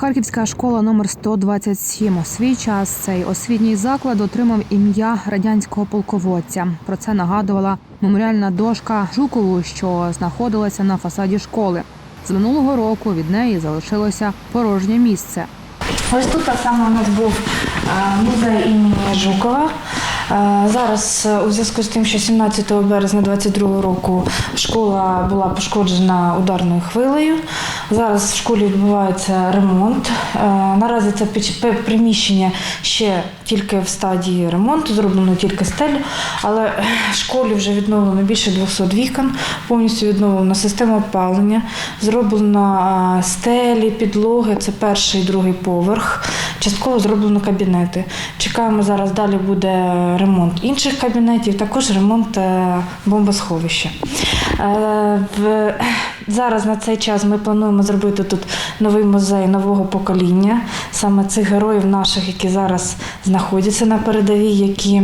Харківська школа номер 127. У свій час цей освітній заклад отримав ім'я радянського полководця. Про це нагадувала меморіальна дошка Жукову, що знаходилася на фасаді школи. З минулого року від неї залишилося порожнє місце. Ось тут так само у нас був е, музей імені Жукова. Зараз е, у зв'язку з тим, що 17 березня 22 року школа була пошкоджена ударною хвилею. Зараз в школі відбувається ремонт. Е, Наразі це приміщення ще тільки в стадії ремонту, зроблено тільки стелю, але в школі вже відновлено більше 200 вікон, повністю відновлена система опалення, зроблено е, стелі, підлоги, це перший і другий поверх. Частково зроблено кабінети. Чекаємо зараз, далі буде ремонт інших кабінетів, також ремонт е, бомбосховища. Е, Зараз на цей час ми плануємо зробити тут новий музей нового покоління, саме цих героїв наших, які зараз знаходяться на передовій, які,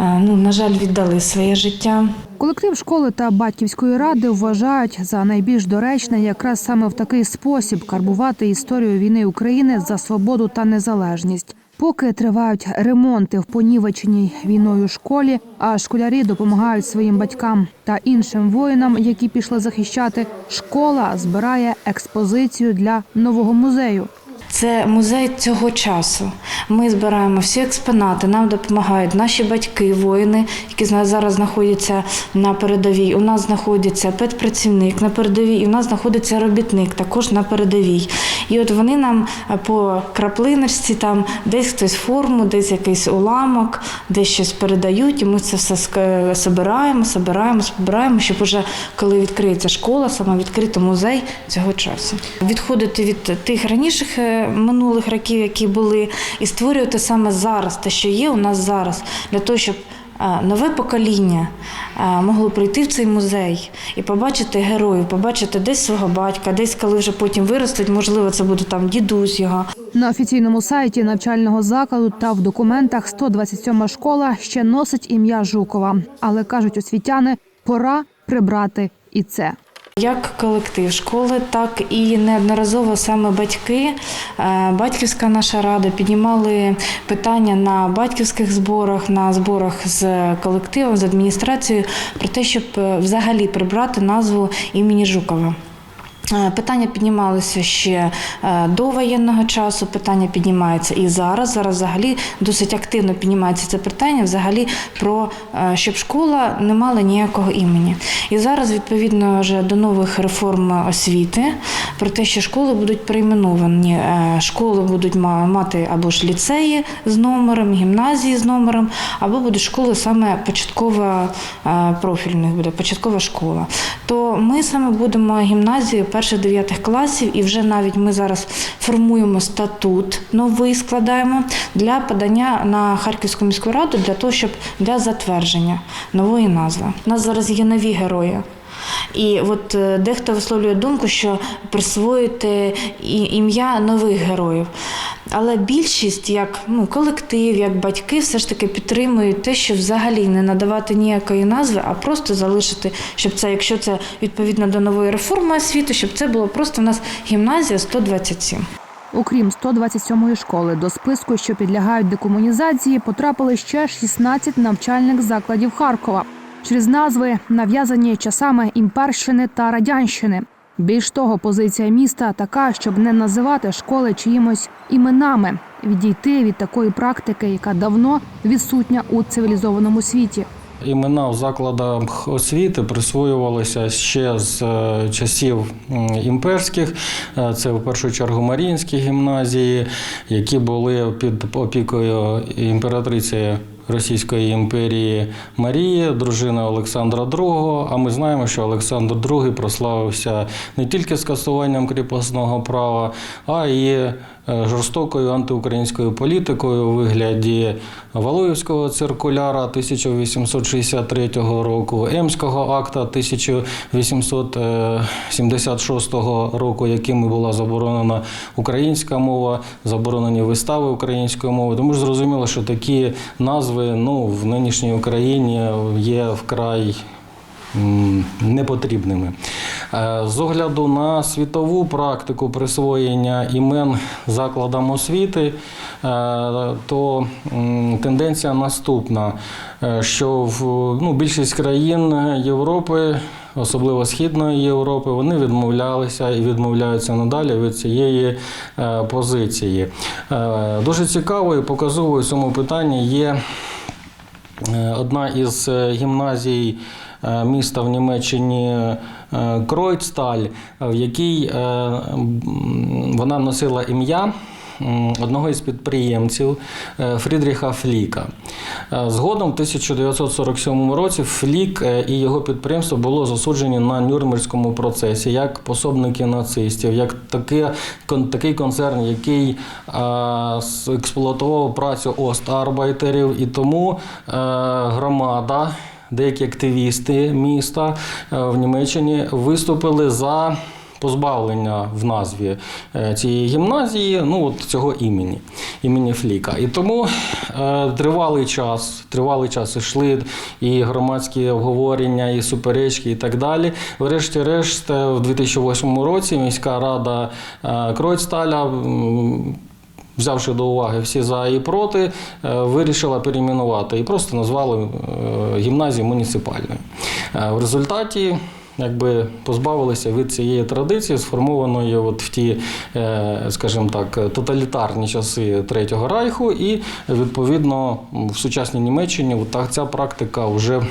ну, на жаль, віддали своє життя. Колектив школи та батьківської ради вважають за найбільш доречне якраз саме в такий спосіб карбувати історію війни України за свободу та незалежність. Поки тривають ремонти в понівеченій війною школі, а школярі допомагають своїм батькам та іншим воїнам, які пішли захищати. Школа збирає експозицію для нового музею. Це музей цього часу. Ми збираємо всі експонати, нам допомагають наші батьки, воїни, які зараз знаходяться на передовій. У нас знаходиться педпрацівник на передовій, і у нас знаходиться робітник також на передовій. І от вони нам е, по краплиночці, там десь хтось форму, десь якийсь уламок, десь щось передають, і ми це все ск- собираємо, собираємо, збираємо, щоб уже коли відкриється школа, саме відкрити музей цього часу. Відходити від тих раніших е, минулих років, які були, і створювати саме зараз те, що є у нас зараз, для того, щоб е, нове покоління е, могло прийти в цей музей і побачити героїв, побачити десь свого батька, десь коли вже потім виростуть, можливо, це буде там дідусь його. На офіційному сайті навчального закладу та в документах 127 школа ще носить ім'я Жукова, але кажуть освітяни, пора прибрати і це. Як колектив школи, так і неодноразово саме батьки, е, батьківська наша рада піднімали питання на батьківських зборах, на зборах з колективом, з адміністрацією про те, щоб е, взагалі прибрати назву імені Жукова. Е, Питання піднімалися ще е, до воєнного часу. Питання піднімається і зараз. Зараз взагалі досить активно піднімається це питання, взагалі про е, щоб школа не мала ніякого імені. І зараз, відповідно, вже до нових реформ освіти, про те, що школи будуть перейменовані. Школи будуть мати або ж ліцеї з номером, гімназії з номером, або будуть школи саме початкова профільних буде початкова школа. То ми саме будемо гімназією перших дев'ятих класів, і вже навіть ми зараз формуємо статут новий, складаємо для подання на Харківську міську раду для того, щоб для затвердження нової назви. У нас зараз є нові герої. І от е, дехто висловлює думку, що присвоїти ім'я нових героїв. Але більшість, як ну, колектив, як батьки, все ж таки підтримують те, що взагалі не надавати ніякої назви, а просто залишити, щоб це, якщо це відповідно до нової реформи освіти, щоб це було просто у нас гімназія 127. Окрім 127-ї школи, до списку, що підлягають декомунізації, потрапили ще 16 навчальних закладів Харкова через назви, нав'язані часами імперщини та радянщини. Більш того, позиція міста така, щоб не називати школи чиїмось іменами, відійти від такої практики, яка давно відсутня у цивілізованому світі. Імена в закладах освіти присвоювалися ще з е, часів імперських. Е, Це в першу чергу Маріїнські гімназії, які були під опікою імператриці Російської імперії Марії, дружина Олександра II. А ми знаємо, що Олександр II прославився не тільки скасуванням кріпосного права, а й жорстокою антиукраїнською політикою у вигляді Валуївського циркуляра 1863 року, Емського акта 1876 року, якими була заборонена українська мова, заборонені вистави українською мовою. Тому ж зрозуміло, що такі назви ну, в нинішній Україні є вкрай непотрібними. Е, З огляду на світову практику присвоєння імен закладам освіти, е, то тенденція наступна, е, що в ну, більшість країн Європи, особливо Східної Європи, вони відмовлялися і відмовляються надалі від цієї позиції. Дуже цікавою показовою цьому питанні є Одна із е, гімназій е, міста в Німеччині е, Кройцталь, е, в якій е, вона носила ім'я одного із підприємців е, Фрідріха Фліка. Е, Згодом, в 1947 році, Флік е, і його підприємство було засуджені на Нюрнберзькому процесі як пособники нацистів, як таке, такий концерн, який експлуатував працю остарбайтерів, і тому громада. Деякі активісти міста в Німеччині виступили за позбавлення в назві е, цієї гімназії, ну от цього імені, імені Фліка. І тому е, тривалий час, тривалий час йшли і громадські обговорення, і суперечки, і так далі. Врешті-решт, е, в 2008 році міська рада Кройцталя взявши до уваги всі за і проти, вирішила перейменувати і просто назвали гімназію муніципальною. В результаті якби позбавилися від цієї традиції, сформованої от в ті, е, скажімо так, тоталітарні часи Третього Райху, і відповідно в сучасній Німеччині от так ця практика вже.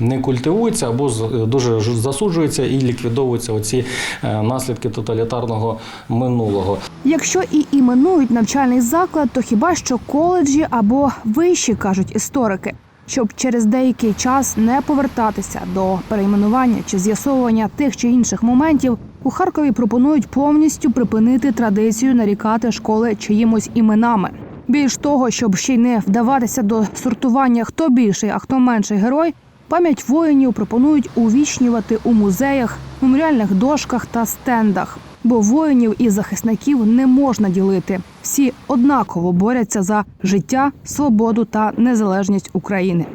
Не культивується або дуже засуджується і ліквідовуються оці е, наслідки тоталітарного минулого. Якщо і іменують навчальний заклад, то хіба що коледжі або вищі, кажуть історики, щоб через деякий час не повертатися до перейменування чи з'ясовування тих чи інших моментів, у Харкові пропонують повністю припинити традицію нарікати школи чиїмось іменами. Більш того, щоб ще й не вдаватися до сортування, хто більший, а хто менший герой, пам'ять воїнів пропонують увічнювати у музеях, меморіальних дошках та стендах. Бо воїнів і захисників не можна ділити. Всі однаково борються за життя, свободу та незалежність України.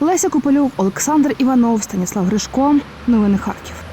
Леся Копилюк, Олександр Іванов, Станіслав Гришко. Новини Харків.